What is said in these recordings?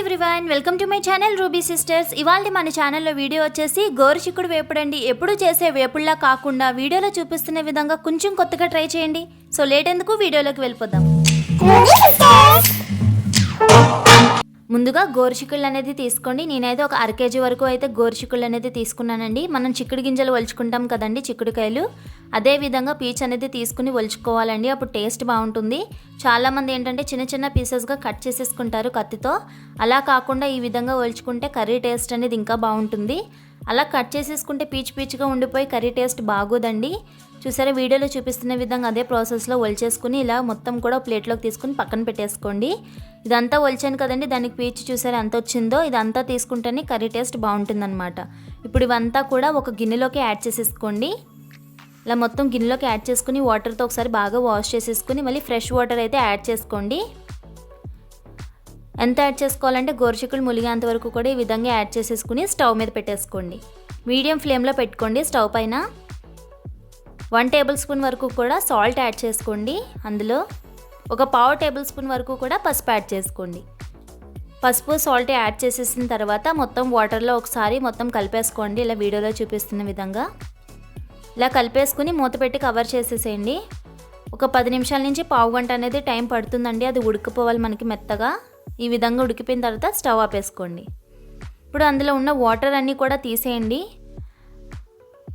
Everyone welcome to my channel Ruby sisters ఇవాళ మన ఛానల్లో వీడియో వచ్చేసి గోరుచిక్కుడు వేపుడండి. ఎప్పుడు చేసే వేపుల్లా కాకుండా వీడియోలో చూపిస్తున్న విధంగా కొంచెం కొత్తగా ట్రై చేయండి. సో లేట్ ఎందుకు? వీడియోలోకి వెళ్ళిపోదాం. ముందుగా గోరుచిక్కుళ్ళు అనేది తీసుకోండి. నేనైతే ఒక అర కేజీ వరకు అయితే గోరుచిక్కుళ్ళు అనేది తీసుకున్నానండి. మనం చిక్కుడు గింజలు ఒలుచుకుంటాం కదండి చిక్కుడుకాయలు. అదే విధంగా పీచ్ అనేది తీసుకుని ఒలుచుకోవాలండి. అప్పుడు టేస్ట్ బాగుంటుంది. చాలామంది ఏంటంటే చిన్న చిన్న పీసెస్గా కట్ చేసేసుకుంటారు కత్తితో. అలా కాకుండా ఈ విధంగా ఒలుచుకుంటే కర్రీ టేస్ట్ అనేది ఇంకా బాగుంటుంది. అలా కట్ చేసేసుకుంటే పీచు పీచుగా ఉండిపోయి కర్రీ టేస్ట్ బాగోదండి. చూసారా వీడియోలో చూపిస్తున్న విధంగా అదే ప్రాసెస్లో ఒలిచేసుకుని ఇలా మొత్తం కూడా ప్లేట్లోకి తీసుకుని పక్కన పెట్టేసుకోండి. ఇదంతా ఒలిచాను కదండి దానికి పీచు చూసారా ఎంత వచ్చిందో ఇదంతా తీసుకుంటేనే కర్రీ టేస్ట్ బాగుంటుందన్నమాట. ఇప్పుడు ఇవంతా కూడా ఒక గిన్నెలోకి యాడ్ చేసేసుకోండి. ఇలా మొత్తం గిన్నెలోకి యాడ్ చేసుకుని వాటర్తో ఒకసారి బాగా వాష్ చేసేసుకుని మళ్ళీ ఫ్రెష్ వాటర్ అయితే యాడ్ చేసుకోండి. ఎంత యాడ్ చేసుకోవాలంటే గోరుచిక్కులు ములిగేంత వరకు కూడా ఈ విధంగా యాడ్ చేసేసుకుని స్టవ్ మీద పెట్టేసుకోండి. మీడియం ఫ్లేమ్లో పెట్టుకోండి స్టవ్ పైన. వన్ టేబుల్ స్పూన్ వరకు కూడా సాల్ట్ యాడ్ చేసుకోండి. అందులో ఒక పావు టేబుల్ స్పూన్ వరకు కూడా పసుపు యాడ్ చేసుకోండి. పసుపు సాల్ట్ యాడ్ చేసేసిన తర్వాత మొత్తం వాటర్లో ఒకసారి మొత్తం కలిపేసుకోండి. ఇలా వీడియోలో చూపిస్తున్న విధంగా. ఇలా కలిపేసుకుని మూత పెట్టి కవర్ చేసేసేయండి. ఒక పది నిమిషాల నుంచి పావు గంట అనేది టైం పడుతుందండి. అది ఉడికిపోవాలి మనకి మెత్తగా. ఈ విధంగా ఉడికిపోయిన తర్వాత స్టవ్ ఆపేసుకోండి ఇప్పుడు అందులో ఉన్న వాటర్ అన్నీ కూడా తీసేయండి.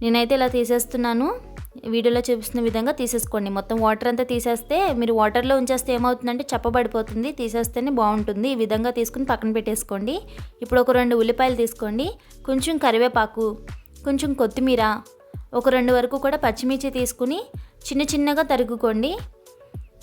నేనైతే ఇలా తీసేస్తున్నాను. వీడియోలో చూపిస్తున్న విధంగా తీసేసుకోండి. మొత్తం వాటర్ అంతా తీసేస్తే మీరు వాటర్లో ఉంచేస్తే ఏమవుతుందంటే చెప్పబడిపోతుంది. తీసేస్తేనే బాగుంటుంది. ఈ విధంగా తీసుకుని పక్కన పెట్టేసుకోండి. ఇప్పుడు ఒక రెండు ఉల్లిపాయలు తీసుకోండి. కొంచెం కరివేపాకు కొంచెం కొత్తిమీర ఒక రెండు వరకు కూడా పచ్చిమిర్చి తీసుకుని చిన్న చిన్నగా తరుగుకోండి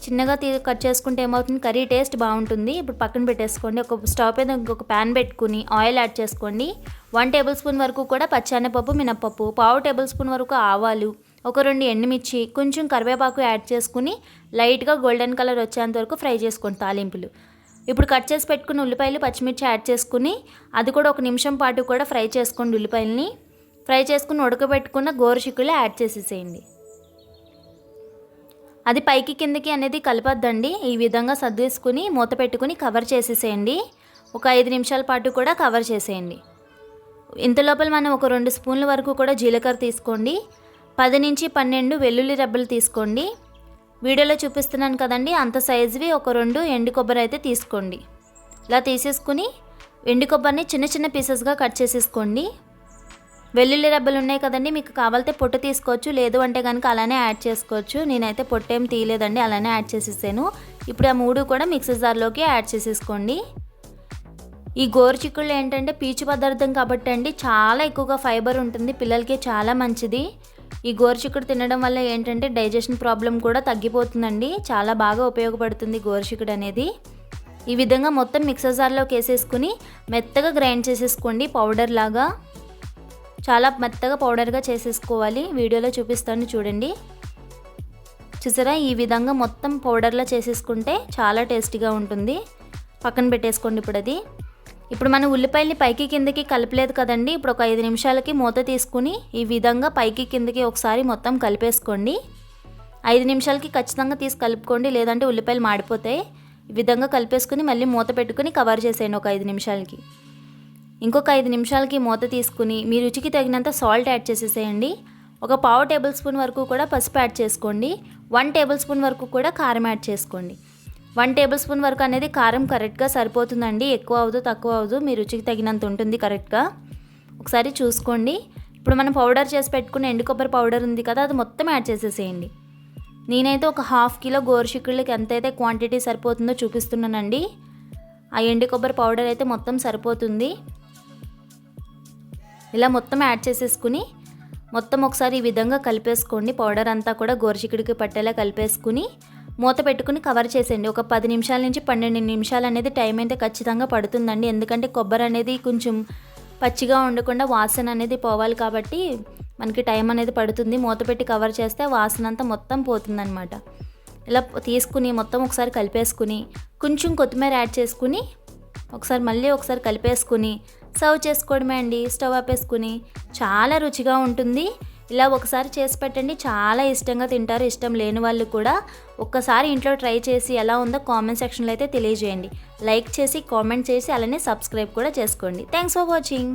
చిన్నగా తీ కట్ చేసుకుంటే ఏమవుతుంది? కర్రీ టేస్ట్ బాగుంటుంది. ఇప్పుడు పక్కన పెట్టేసుకోండి. ఒక స్టవ్ మీద ఇంకొక ప్యాన్ పెట్టుకుని ఆయిల్ యాడ్ చేసుకోండి. వన్ టేబుల్ స్పూన్ వరకు కూడా పచ్చెనపప్పు మినప్పప్పు పావు టేబుల్ స్పూన్ వరకు ఆవాలు ఒక రెండు ఎండుమిర్చి కొంచెం కరివేపాకు యాడ్ చేసుకుని లైట్గా గోల్డెన్ కలర్ వచ్చేంత వరకు ఫ్రై చేసుకోండి తాలింపులు. ఇప్పుడు కట్ చేసి పెట్టుకున్న ఉల్లిపాయలు పచ్చిమిర్చి యాడ్ చేసుకుని అది కూడా ఒక నిమిషం పాటు కూడా ఫ్రై చేసుకోండి ఉల్లిపాయలని. ఫ్రై చేసుకుని ఉడకబెట్టుకున్న గోరుచిక్కులు యాడ్ చేసేసేయండి. అది పైకి కిందకి అనేది కలపద్దండి. ఈ విధంగా సర్దేసుకుని మూత పెట్టుకుని కవర్ చేసేసేయండి. ఒక ఐదు నిమిషాల పాటు కూడా కవర్ చేసేయండి. ఇంత లోపల మనం ఒక రెండు స్పూన్ల వరకు కూడా జీలకర్ర తీసుకోండి. పది నుంచి పన్నెండు వెల్లుల్లి రెబ్బలు తీసుకోండి. వీడియోలో చూపిస్తున్నాను కదండి అంత సైజువి ఒక రెండు ఎండు కొబ్బరి అయితే తీసుకోండి. ఇలా తీసేసుకుని ఎండు కొబ్బరిని చిన్న చిన్న పీసెస్గా కట్ చేసేసుకోండి. వెల్లుల్లి రెబ్బలు ఉన్నాయి కదండి మీకు కావాలితే పొట్టు తీసుకోవచ్చు లేదు అంటే కనుక అలానే యాడ్ చేసుకోవచ్చు. నేనైతే పొట్టేం తీయలేదండి అలానే యాడ్ చేసేసాను. ఇప్పుడు ఆ మూడు కూడా మిక్సీ జార్లోకి యాడ్ చేసేసుకోండి. ఈ గోరు చిక్కుళ్ళు ఏంటంటే పీచు పదార్థం కాబట్టి అండి చాలా ఎక్కువగా ఫైబర్ ఉంటుంది పిల్లలకి చాలా మంచిది. ఈ గోరుచిక్కుడు తినడం వల్ల ఏంటంటే డైజెషన్ ప్రాబ్లం కూడా తగ్గిపోతుందండి. చాలా బాగా ఉపయోగపడుతుంది గోరుచిక్కుడు అనేది. ఈ విధంగా మొత్తం మిక్సర్ జార్లోకి వేసేసుకుని మెత్తగా గ్రైండ్ చేసేసుకోండి పౌడర్ లాగా. చాలా మెత్తగా పౌడర్గా చేసేసుకోవాలి. వీడియోలో చూపిస్తాను చూడండి. చూసారా? ఈ విధంగా మొత్తం పౌడర్లా చేసేసుకుంటే చాలా టేస్టీగా ఉంటుంది. పక్కన పెట్టేసుకోండి ఇప్పుడు అది. ఇప్పుడు మనం ఉల్లిపాయల్ని పైకి కిందకి కలపలేదు కదండి. ఇప్పుడు ఒక ఐదు నిమిషాలకి మూత తీసుకుని ఈ విధంగా పైకి కిందకి ఒకసారి మొత్తం కలిపేసుకోండి. ఐదు నిమిషాలకి ఖచ్చితంగా తీసి కలుపుకోండి. లేదంటే ఉల్లిపాయలు మాడిపోతాయి. ఈ విధంగా కలిపేసుకుని మళ్ళీ మూత పెట్టుకుని కవర్ చేసేయండి ఒక ఐదు నిమిషాలకి. ఇంకొక ఐదు నిమిషాలకి మూత తీసుకుని మీ రుచికి తగినంత సాల్ట్ యాడ్ చేసేసేయండి. ఒక పావు టేబుల్ స్పూన్ వరకు కూడా పసుపు యాడ్ చేసుకోండి. వన్ టేబుల్ స్పూన్ వరకు కూడా కారం యాడ్ చేసుకోండి. వన్ టేబుల్ స్పూన్ వరకు అనేది కారం కరెక్ట్గా సరిపోతుందండి. ఎక్కువ అవ్వదు తక్కువ అవ్వదు మీ రుచికి తగినంత ఉంటుంది కరెక్ట్గా. ఒకసారి చూసుకోండి. ఇప్పుడు మనం పౌడర్ చేసి పెట్టుకున్న ఎండు కొబ్బరి పౌడర్ ఉంది కదా అది మొత్తం యాడ్ చేసేసేయండి. నేనైతే ఒక హాఫ్ కిలో గోరుచిక్కుళ్ళకి ఎంతైతే క్వాంటిటీ సరిపోతుందో చూపిస్తున్నానండి. ఆ ఎండు కొబ్బరి పౌడర్ అయితే మొత్తం సరిపోతుంది. ఇలా మొత్తం యాడ్ చేసేసుకుని మొత్తం ఒకసారి ఈ విధంగా కలిపేసుకోండి. పౌడర్ అంతా కూడా గోరుచిక్కుడికి పట్టేలా కలిపేసుకుని మూత పెట్టుకుని కవర్ చేసేయండి. ఒక పది నిమిషాల నుంచి పన్నెండు నిమిషాలు అనేది టైం అయితే ఖచ్చితంగా పడుతుందండి. ఎందుకంటే కొబ్బరి అనేది కొంచెం పచ్చిగా ఉండకుండా వాసన అనేది పోవాలి కాబట్టి మనకి టైం అనేది పడుతుంది. మూత పెట్టి కవర్ చేస్తే వాసన అంతా మొత్తం పోతుందనమాట ఇలా తీసుకుని మొత్తం ఒకసారి కలిపేసుకుని కొంచెం కొత్తిమీర యాడ్ చేసుకుని ఒకసారి మళ్ళీ ఒకసారి కలిపేసుకుని సర్వ్ చేసుకోవడమే అండి. స్టవ్ ఆపేసుకుని చాలా రుచిగా ఉంటుంది. ఇలా ఒకసారి చేసి పెట్టండి. చాలా ఇష్టంగా తింటారు. ఇష్టం లేని వాళ్ళు కూడా ఒక్కసారి ఇంట్లో ట్రై చేసి ఎలా ఉందో కామెంట్ సెక్షన్లో అయితే తెలియజేయండి. లైక్ చేసి కామెంట్ చేసి అలానే సబ్స్క్రైబ్ కూడా చేసుకోండి. Thanks for watching.